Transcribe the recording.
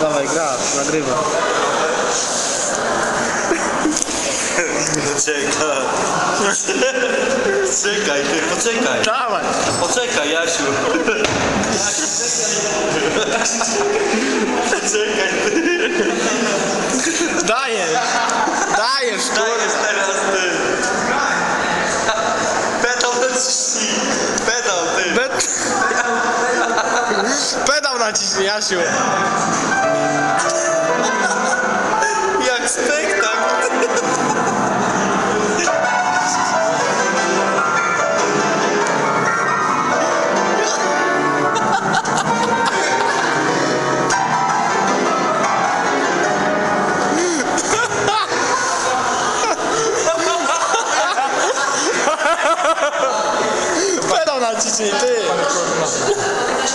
Dawaj, gra, nagrywa. Czekaj. Czekaj, ty, poczekaj. Dawaj! Poczekaj, Jasiu. Jasiu, czekaj. Czekaj, ty. Dajesz! Dajesz, Dajesz kurwa! teraz, ty. Pedał ciśnij. Pedał, ty. Bet... Pedał naciśnij, Jasiu! Jak spektakl. Pedał naciśnij, ty! Zacznij